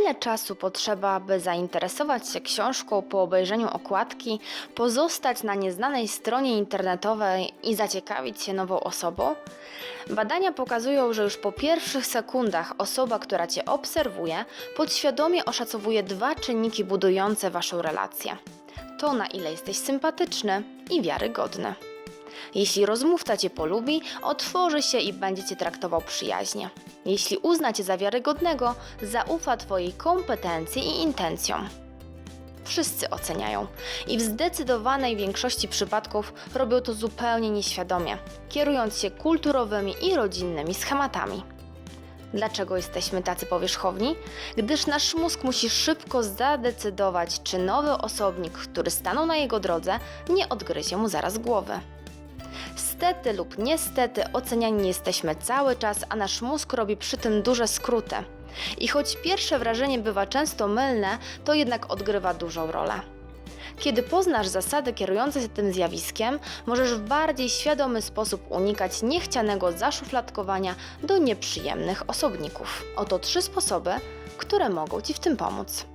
ile czasu potrzeba, by zainteresować się książką po obejrzeniu okładki, pozostać na nieznanej stronie internetowej i zaciekawić się nową osobą? Badania pokazują, że już po pierwszych sekundach osoba, która Cię obserwuje, podświadomie oszacowuje dwa czynniki budujące Waszą relację. To, na ile jesteś sympatyczny i wiarygodny. Jeśli rozmówca Cię polubi, otworzy się i będzie Cię traktował przyjaźnie. Jeśli uzna Cię za wiarygodnego, zaufa Twojej kompetencji i intencjom. Wszyscy oceniają i w zdecydowanej większości przypadków robią to zupełnie nieświadomie, kierując się kulturowymi i rodzinnymi schematami. Dlaczego jesteśmy tacy powierzchowni? Gdyż nasz mózg musi szybko zadecydować, czy nowy osobnik, który stanął na jego drodze, nie odgryzie mu zaraz głowy. Stety lub niestety oceniani jesteśmy cały czas, a nasz mózg robi przy tym duże skróty. I choć pierwsze wrażenie bywa często mylne, to jednak odgrywa dużą rolę. Kiedy poznasz zasady kierujące się tym zjawiskiem, możesz w bardziej świadomy sposób unikać niechcianego zaszufladkowania do nieprzyjemnych osobników. Oto trzy sposoby, które mogą Ci w tym pomóc.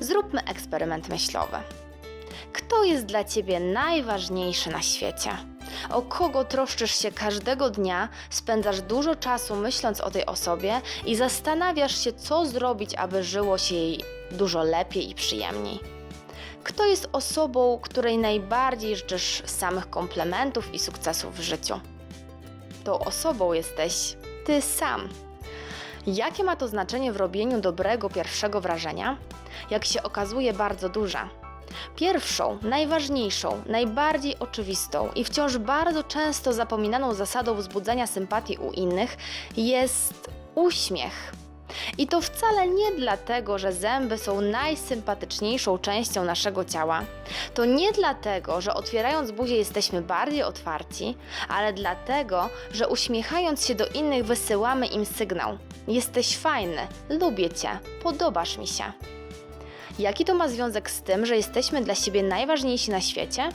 Zróbmy eksperyment myślowy. Kto jest dla Ciebie najważniejszy na świecie? O kogo troszczysz się każdego dnia, spędzasz dużo czasu myśląc o tej osobie i zastanawiasz się, co zrobić, aby żyło się jej dużo lepiej i przyjemniej. Kto jest osobą, której najbardziej życzysz samych komplementów i sukcesów w życiu? Tą osobą jesteś Ty sam. Jakie ma to znaczenie w robieniu dobrego pierwszego wrażenia? Jak się okazuje, bardzo duże. Pierwszą, najważniejszą, najbardziej oczywistą i wciąż bardzo często zapominaną zasadą wzbudzania sympatii u innych jest uśmiech. I to wcale nie dlatego, że zęby są najsympatyczniejszą częścią naszego ciała. To nie dlatego, że otwierając buzię jesteśmy bardziej otwarci, ale dlatego, że uśmiechając się do innych wysyłamy im sygnał: Jesteś fajny, lubię cię, podobasz mi się. Jaki to ma związek z tym, że jesteśmy dla siebie najważniejsi na świecie?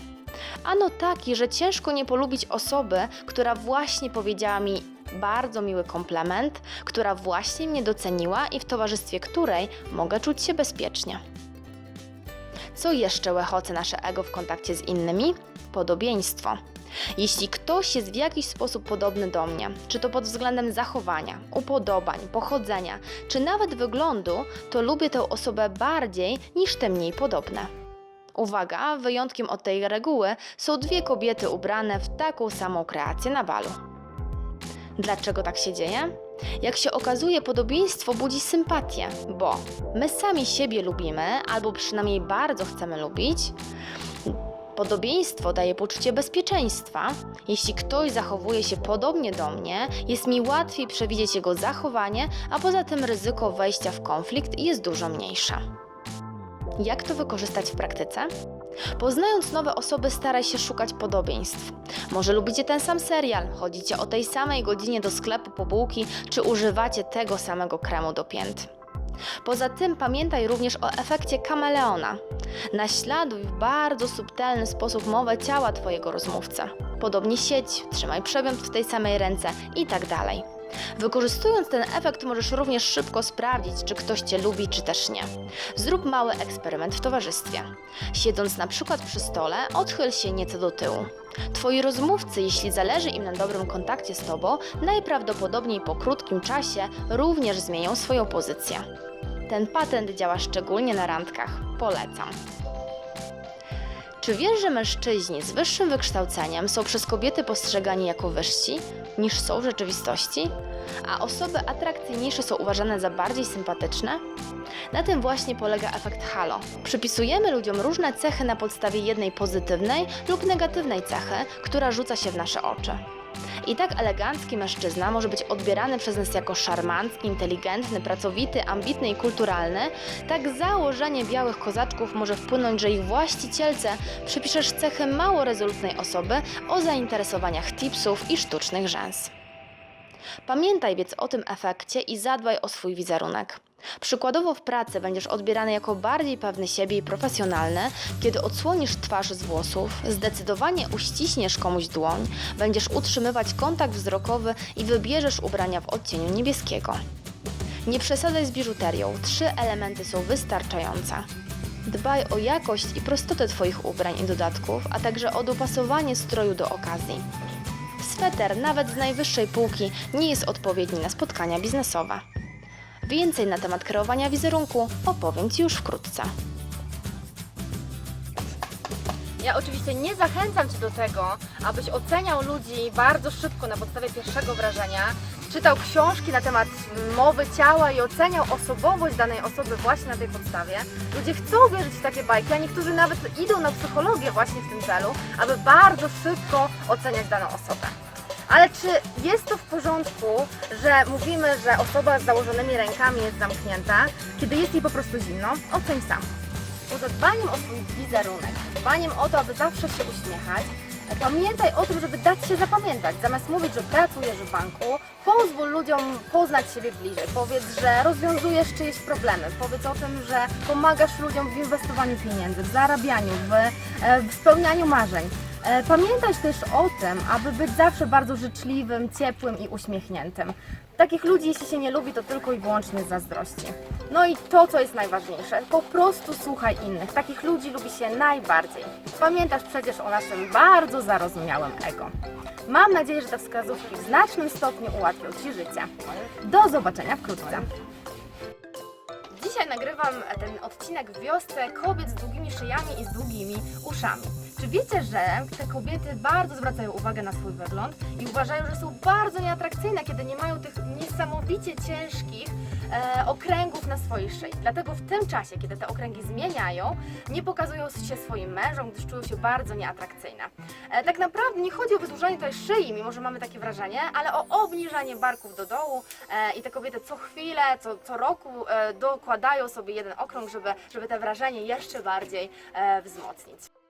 Ano taki, że ciężko nie polubić osoby, która właśnie powiedziała mi bardzo miły komplement, która właśnie mnie doceniła i w towarzystwie której mogę czuć się bezpiecznie. Co jeszcze łechoce nasze ego w kontakcie z innymi? Podobieństwo. Jeśli ktoś jest w jakiś sposób podobny do mnie, czy to pod względem zachowania, upodobań, pochodzenia, czy nawet wyglądu, to lubię tę osobę bardziej niż te mniej podobne. Uwaga, wyjątkiem od tej reguły są dwie kobiety ubrane w taką samą kreację na balu. Dlaczego tak się dzieje? Jak się okazuje, podobieństwo budzi sympatię, bo my sami siebie lubimy, albo przynajmniej bardzo chcemy lubić. Podobieństwo daje poczucie bezpieczeństwa. Jeśli ktoś zachowuje się podobnie do mnie, jest mi łatwiej przewidzieć jego zachowanie, a poza tym ryzyko wejścia w konflikt jest dużo mniejsze. Jak to wykorzystać w praktyce? Poznając nowe osoby, staraj się szukać podobieństw. Może lubicie ten sam serial, chodzicie o tej samej godzinie do sklepu po bułki, czy używacie tego samego kremu do pięt. Poza tym pamiętaj również o efekcie kameleona. Naśladuj w bardzo subtelny sposób mowę ciała Twojego rozmówcy. Podobnie sieć, trzymaj przegląd w tej samej ręce i tak. Wykorzystując ten efekt możesz również szybko sprawdzić, czy ktoś Cię lubi, czy też nie. Zrób mały eksperyment w towarzystwie. Siedząc na przykład przy stole, odchyl się nieco do tyłu. Twoi rozmówcy, jeśli zależy im na dobrym kontakcie z Tobą, najprawdopodobniej po krótkim czasie również zmienią swoją pozycję. Ten patent działa szczególnie na randkach. Polecam. Czy wiesz, że mężczyźni z wyższym wykształceniem są przez kobiety postrzegani jako wyżsi niż są w rzeczywistości? A osoby atrakcyjniejsze są uważane za bardziej sympatyczne? Na tym właśnie polega efekt halo. Przypisujemy ludziom różne cechy na podstawie jednej pozytywnej lub negatywnej cechy, która rzuca się w nasze oczy. I tak elegancki mężczyzna może być odbierany przez nas jako szarmancki, inteligentny, pracowity, ambitny i kulturalny, tak założenie białych kozaczków może wpłynąć, że ich właścicielce przypiszesz cechy mało rezolutnej osoby o zainteresowaniach tipsów i sztucznych rzęs. Pamiętaj więc o tym efekcie i zadbaj o swój wizerunek. Przykładowo w pracy będziesz odbierany jako bardziej pewny siebie i profesjonalny, kiedy odsłonisz twarz z włosów, zdecydowanie uściśniesz komuś dłoń, będziesz utrzymywać kontakt wzrokowy i wybierzesz ubrania w odcieniu niebieskiego. Nie przesadzaj z biżuterią, trzy elementy są wystarczające. Dbaj o jakość i prostotę Twoich ubrań i dodatków, a także o dopasowanie stroju do okazji. Sweter, nawet z najwyższej półki, nie jest odpowiedni na spotkania biznesowe. Więcej na temat kreowania wizerunku opowiem Ci już wkrótce. Ja oczywiście nie zachęcam Cię do tego, abyś oceniał ludzi bardzo szybko na podstawie pierwszego wrażenia, czytał książki na temat mowy ciała i oceniał osobowość danej osoby właśnie na tej podstawie. Ludzie chcą wierzyć w takie bajki, a niektórzy nawet idą na psychologię właśnie w tym celu, aby bardzo szybko oceniać daną osobę. Ale czy jest to w porządku, że mówimy, że osoba z założonymi rękami jest zamknięta, kiedy jest jej po prostu zimno? Oceń sam. Poza dbaniem o swój wizerunek, dbaniem o to, aby zawsze się uśmiechać, pamiętaj o tym, żeby dać się zapamiętać. Zamiast mówić, że pracujesz w banku, pozwól ludziom poznać siebie bliżej. Powiedz, że rozwiązujesz czyjeś problemy. Powiedz o tym, że pomagasz ludziom w inwestowaniu pieniędzy, w zarabianiu, w, e, w spełnianiu marzeń. E, Pamiętać też o tym, aby być zawsze bardzo życzliwym, ciepłym i uśmiechniętym. Takich ludzi, jeśli się nie lubi, to tylko i wyłącznie z zazdrości. No i to, co jest najważniejsze, po prostu słuchaj innych. Takich ludzi lubi się najbardziej. Pamiętasz przecież o naszym bardzo zarozumiałym ego. Mam nadzieję, że te wskazówki w znacznym stopniu ułatwią Ci życie. Do zobaczenia wkrótce. Dzisiaj nagrywam ten odcinek w wiosce kobiet z długimi szyjami i z długimi uszami. Czy wiecie, że te kobiety bardzo zwracają uwagę na swój wygląd i uważają, że są bardzo nieatrakcyjne, kiedy nie mają tych niesamowicie ciężkich e, okręgów na swojej szyi. Dlatego w tym czasie, kiedy te okręgi zmieniają, nie pokazują się swoim mężom, gdyż czują się bardzo nieatrakcyjne. E, tak naprawdę nie chodzi o wydłużanie tej szyi, mimo że mamy takie wrażenie, ale o obniżanie barków do dołu e, i te kobiety co chwilę, co, co roku e, dokładają sobie jeden okrąg, żeby, żeby te wrażenie jeszcze bardziej e, wzmocnić.